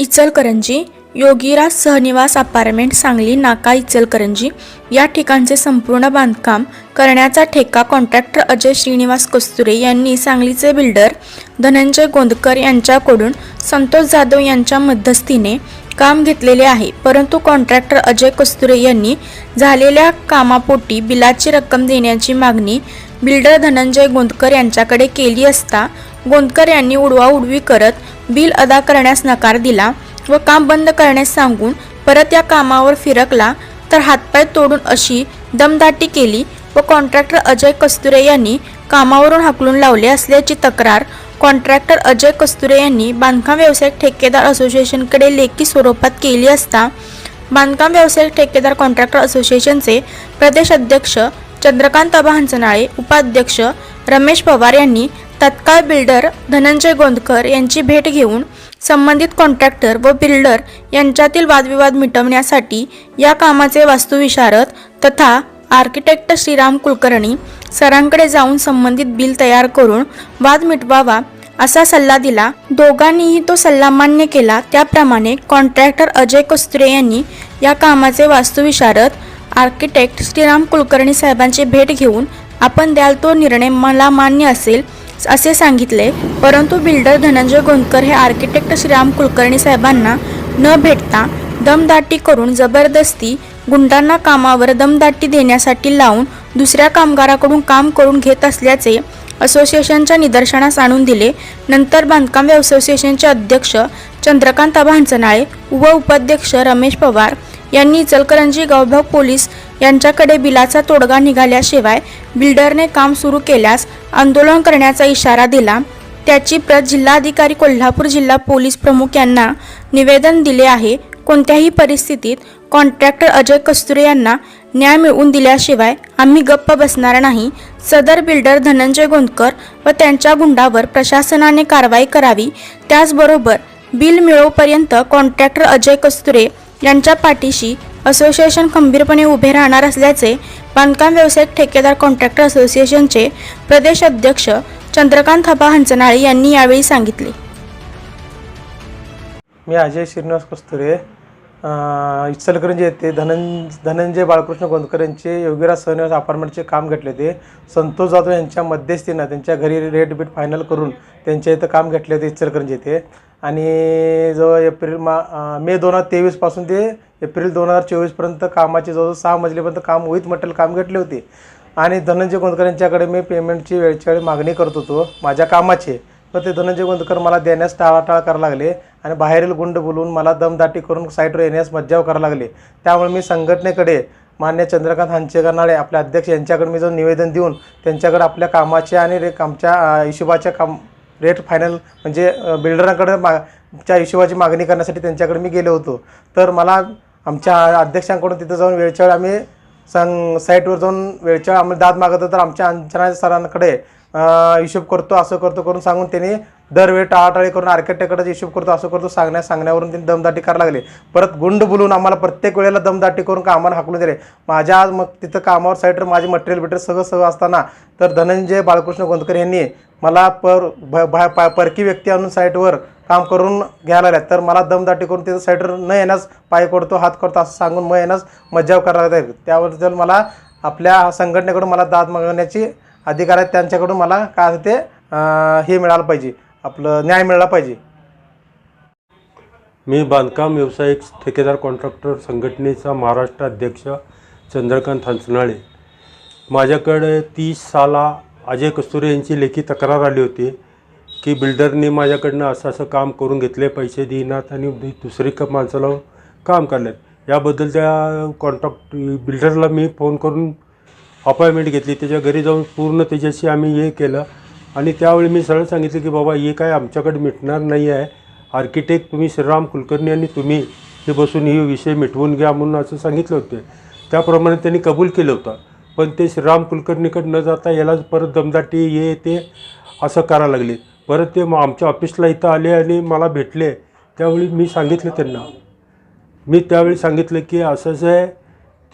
Ichalkaranji Yogiraj सहनिवास apartment Sangli नाका इचलकरंजी या ठिकाणचे संपूर्ण बांधकाम करण्याचा ठेका कॉन्ट्रॅक्टर अजय श्रीनिवास कस्तुरे यांनी सांगलीचे बिल्डर धनंजय गोंदकर यांच्याकडून संतोष जाधव यांच्या मध्यस्थीने काम घेतलेले आहे. परंतु कॉन्ट्रॅक्टर अजय कस्तुरे यांनी झालेल्या कामापोटी बिलाची रक्कम देण्याची मागणी बिल्डर धनंजय गोंदकर यांच्याकडे केली असता गोंदकर यांनी उडवाउडवी करत बिल अदा करण्यास नकार दिला व काम बंद करण्यास सांगून परत या कामावर फिरकला तर हातपाय तोडून अशी दमदाटी केली व कॉन्ट्रॅक्टर अजय कस्तुरे यांनी कामावरून हाकलून लावले असल्याची तक्रार कॉन्ट्रॅक्टर अजय कस्तुरे यांनी बांधकाम व्यावसायिक ठेकेदार असोसिएशनकडे लेखी स्वरूपात केली असता बांधकाम व्यावसायिक ठेकेदार कॉन्ट्रॅक्टर असोसिएशनचे प्रदेश अध्यक्ष चंद्रकांत आबा हंचनाळे उपाध्यक्ष रमेश पवार यांनी तत्काळ बिल्डर धनंजय गोंदकर यांची भेट घेऊन संबंधित कॉन्ट्रॅक्टर व बिल्डर यांच्यातील वादविवाद मिटवण्यासाठी या कामाचे वास्तुविशारद तथा आर्किटेक्ट श्रीराम कुलकर्णी सरांकडे जाऊन संबंधित बिल तयार करून वाद मिटवावा असा सल्ला दिला. दोघांनीही तो सल्ला मान्य केला. त्याप्रमाणे कॉन्ट्रॅक्टर अजय कस्तुरे यांनी या कामाचे वास्तुविशारद आर्किटेक्ट श्रीराम कुलकर्णी साहेबांची भेट घेऊन आपण द्याल तो निर्णय मला मान्य असेल असे सांगितले परंतु बिल्डर धनंजय गोंदकर हे आर्किटेक्ट श्रीराम कुलकर्णी साहेबांना न भेटता दमदाटी करून जबरदस्ती गुंडांना कामावर दमदाटी देण्यासाठी लावून दुसऱ्या कामगाराकडून काम करून घेत असल्याचे असोसिएशनच्या निदर्शनास आणून दिले. नंतर बांधकाम असोसिएशनचे अध्यक्ष चंद्रकांत भांचनाळे व उपाध्यक्ष रमेश पवार यांनी इचलकरंजी गावभाग पोलीस यांच्याकडे बिलाचा तोडगा निघाल्याशिवाय बिल्डरने काम सुरू केल्यास आंदोलन करण्याचा इशारा दिला. त्याची प्रत जिल्हाधिकारी कोल्हापूर जिल्हा पोलीस प्रमुख यांना निवेदन दिले आहे. कोणत्याही परिस्थितीत कॉन्ट्रॅक्टर अजय कस्तुरे यांना न्याय मिळवून दिल्याशिवाय आम्ही गप्प बसणार नाही. सदर बिल्डर धनंजय गोंदकर व त्यांच्या गुंडावर प्रशासनाने कारवाई करावी. त्याचबरोबर बिल मिळवपर्यंत कॉन्ट्रॅक्टर अजय कस्तुरे यांच्या पाठीशी असोसिएशन खंबीरपणे उभे राहणार असल्याचे बांधकाम व्यावसायिक ठेकेदार कॉन्ट्रॅक्टर असोसिएशनचे प्रदेश अध्यक्ष चंद्रकांत हबा हंचनाळे यांनी यावेळी सांगितले. मी अजय श्रीनिवास कस्तुरे इचलकरंजी येथे धनं धनंजय बाळकृष्ण गोंदकर यांचे योगीराज सहनिवास अपार्टमेंटचे काम घेतले ते. संतोष जाधव यांच्या मध्यस्थीनं त्यांच्या घरी रेट बीट फायनल करून त्यांच्या इथं काम घेतले होते इचलकरंजी येथे. आणि जवळ एप्रिल मा मे दोन हजार तेवीसपासून ते एप्रिल दोन हजार चोवीसपर्यंत कामाचे जवळ सहा मजलीपर्यंत काम होईत मटेरियल काम घेतले होते. आणि धनंजय गोंदकर यांच्याकडे मी पेमेंटची वेळच्या वेळी मागणी करत होतो माझ्या कामाचे. तर ते धनंजय गोंदकर मला देण्यास टाळाटाळ करायला लागले आणि बाहेरील गुंड बोलून मला दमदाटी करून साईटवर येण्यास मज्जाव करायला लागले. त्यामुळे मी संघटनेकडे मान्य चंद्रकांत हांचेकरनाळे आपले अध्यक्ष यांच्याकडे मी जो निवेदन देऊन त्यांच्याकडे आपल्या कामाचे आणि रे आमच्या हिशोबाच्या काम रेट फायनल म्हणजे बिल्डरांकडे मा च्या हिशोबाची मागणी करण्यासाठी त्यांच्याकडे मी गेलो होतो. तर मला आमच्या अध्यक्षांकडून तिथं जाऊन वेळच्या वेळ आम्ही सांग साईटवर जाऊन वेळच्या आम्ही दाद मागत होतो. तर आमच्या अंचना सरांकडे हिशोब करतो असं करतो करून सांगून त्यांनी दरवेळी टाळाटाळी करून आर्किटेक्टकडे हिशोब करतो असं करतो सांगण्या सांगण्यावरून त्यांनी दमदाटी करायला लागले. परत गुंड बोलून आम्हाला प्रत्येक वेळेला दमदाटी करून कामाला हाकलून दिले. माझ्या आज मग तिथं कामावर साईटवर माझे मटेरियल बिटेरियल सगळं सगळं असताना तर धनंजय बाळकृष्ण गोंदकर यांनी मला पर भ- भा- परकी व्यक्ती आणून साईटवर काम करून घ्यायला लागले तर मला दमदाटी करून तिथं साईटवर न येण्यास पाय करतो हात करतो असं सांगून मग येण्यास मज्जाव करायला लागेल. त्याबद्दल मला आपल्या संघटनेकडून मला दाद मागवण्याची अधिकार आहेत त्यांच्याकडून मला काय असं ते हे मिळालं पाहिजे. आपलं न्याय मिळाला पाहिजे. मी बांधकाम व्यावसायिक ठेकेदार कॉन्ट्रॅक्टर संघटनेचा महाराष्ट्र अध्यक्ष चंद्रकांत हंसनाळे. माझ्याकडे तीस साला अजय कस्तुरे यांची लेखी तक्रार आली होती की बिल्डरने माझ्याकडनं असं असं काम करून घेतले पैसे देईनात आणि दुसरी क माणसाला काम करल्यात याबद्दल त्या कॉन्ट्रॅक्ट बिल्डरला मी फोन करून अपॉइंटमेंट घेतली. त्याच्या घरी जाऊन पूर्ण त्याच्याशी आम्ही हे केलं. आणि त्यावेळी मी सरळ सांगितलं की बाबा हे काय आमच्याकडे मिटणार नाही आहे. आर्किटेक्ट तुम्ही श्रीराम कुलकर्णी आणि तुम्ही हे बसून हे विषय मिटवून घ्या म्हणून असं सांगितलं होते. त्याप्रमाणे त्यांनी कबूल केलं होतं. पण ते श्रीराम कुलकर्णीकडे न जाता याला परत दमदाटी ये ते असं करायला लागले. परत ते मग आमच्या ऑफिसला इथं आले आणि मला भेटले. त्यावेळी मी सांगितलं त्यांना. मी त्यावेळी सांगितलं की असं असं आहे.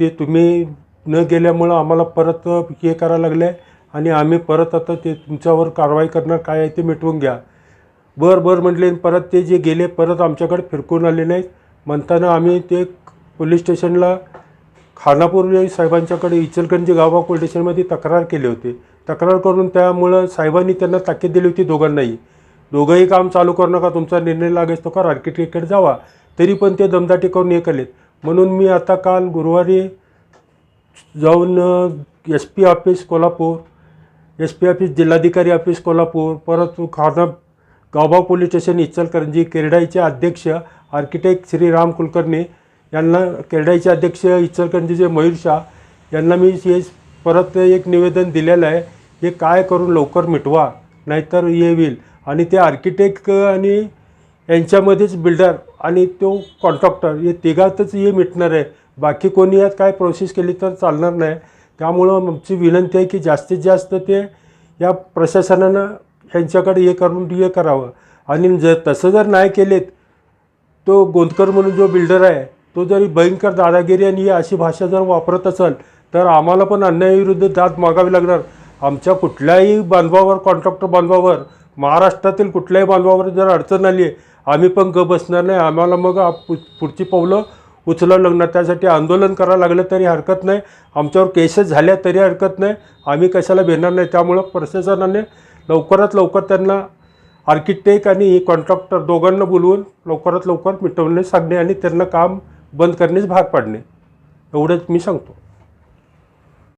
ते तुम्ही न गेल्यामुळं आम्हाला परत हे करायला लागलं आहे आणि आम्ही परत आता ते तुमच्यावर कारवाई करणार काय आहे ते मिटवून घ्या. बरं बरं म्हटले परत ते जे गेले परत आमच्याकडे फिरकून आले नाहीत. म्हणताना आम्ही ते पोलीस स्टेशनला खानापूर साहेबांच्याकडे इचलकंजी गावा पोलीस स्टेशनमध्ये तक्रार केली होती. तक्रार करून त्यामुळं साहेबांनी त्यांना ताकीद दिली होती दोघांनाही. दोघंही काम चालू करू नका तुमचा निर्णय लागेल तो करा आर्किटेक्टकडे जावा. तरी पण ते दमदाटी करून हे केलेत. म्हणून मी आता काल गुरुवारी जाऊन S P office Kolhapur S P office जिल्हाधिकारी ऑफिस कोल्हापूर परत खाना गावभाव पोलीस स्टेशन इचलकरंजी केरडाईचे अध्यक्ष आर्किटेक्ट श्री राम कुलकर्णी यांना केरडाईचे अध्यक्ष इचलकरंजीचे मयूर शाह यांना मी हे परत एक निवेदन दिलेलं आहे हे काय करून लवकर मिटवा नाहीतर हे होईल आणि ते आर्किटेक्ट आणि यांच्यामध्येच बिल्डर आणि तो कॉन्ट्रॅक्टर हे तिघातच हे मिटणार आहे. बाकी कोणी यात काय प्रोसेस केली तर चालणार नाही. त्यामुळं आमची विनंती आहे की जास्तीत जास्त ते या प्रशासनानं ह्यांच्याकडे हे करून हे करावं. आणि जर तसं जर नाही केलेत तो गोंदकर म्हणून जो बिल्डर आहे तो जरी भयंकर दादागिरी आणि ही अशी भाषा जर वापरत असेल तर आम्हाला पण अन्यायाविरुद्ध दाद मागावी लागणार. आमच्या कुठल्याही बांधवावर कॉन्ट्रॅक्टर बांधवावर महाराष्ट्रातील कुठल्याही बांधवावर जर अडचण आली आहे आम्ही पण ग बसणार नाही. आम्हाला मग आप- पु- पुढची पावलं उचलावं लागणार त्यासाठी आंदोलन करायला लागलं तरी हरकत नाही. आमच्यावर केसेस झाल्या तरी हरकत नाही. आम्ही कशाला भेणार नाही? त्यामुळं प्रशासनाने लवकरात लवकर त्यांना आर्किटेक्ट आणि कॉन्ट्रॅक्टर दोघांना बोलवून लवकरात लवकर मिटवणे सांगणे आणि त्यांना काम बंद करण्यास भाग पाडणे. एवढंच मी सांगतो.